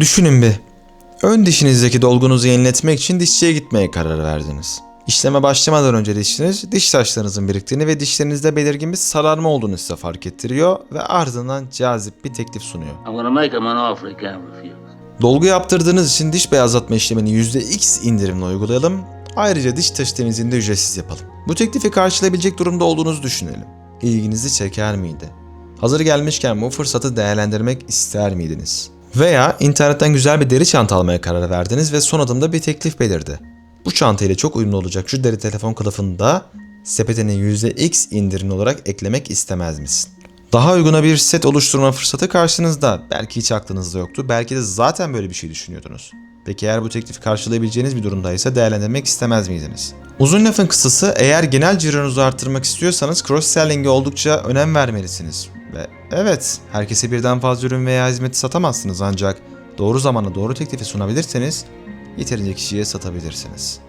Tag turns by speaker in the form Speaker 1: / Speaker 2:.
Speaker 1: Düşünün bir. Ön dişinizdeki dolgunuzu yeniletmek için dişçiye gitmeye karar verdiniz. İşleme başlamadan önce dişiniz diş taşlarınızın biriktiğini ve dişlerinizde belirgin bir sararma olduğunu size fark ettiriyor ve ardından cazip bir teklif sunuyor. Dolgu yaptırdığınız için diş beyazlatma işlemini %X indirimle uygulayalım. Ayrıca diş taşı temizliğini de ücretsiz yapalım. Bu teklifi karşılayabilecek durumda olduğunuzu düşünelim. İlginizi çeker miydi? Hazır gelmişken bu fırsatı değerlendirmek ister miydiniz? Veya internetten güzel bir deri çanta almaya karar verdiniz ve son adımda bir teklif belirdi. Bu çantayla çok uyumlu olacak şu deri telefon kılıfını da sepetine %X indirimli olarak eklemek istemez misin? Daha uyguna bir set oluşturma fırsatı karşınızda. Belki hiç aklınızda yoktu. Belki de zaten böyle bir şey düşünüyordunuz. Peki eğer bu teklifi karşılayabileceğiniz bir durumdaysa değerlendirmek istemez miydiniz? Uzun lafın kısası eğer genel cironuzu arttırmak istiyorsanız cross-selling'e oldukça önem vermelisiniz. Ve evet herkese birden fazla ürün veya hizmeti satamazsınız ancak doğru zamana doğru teklifi sunabilirseniz yeterince kişiye satabilirsiniz.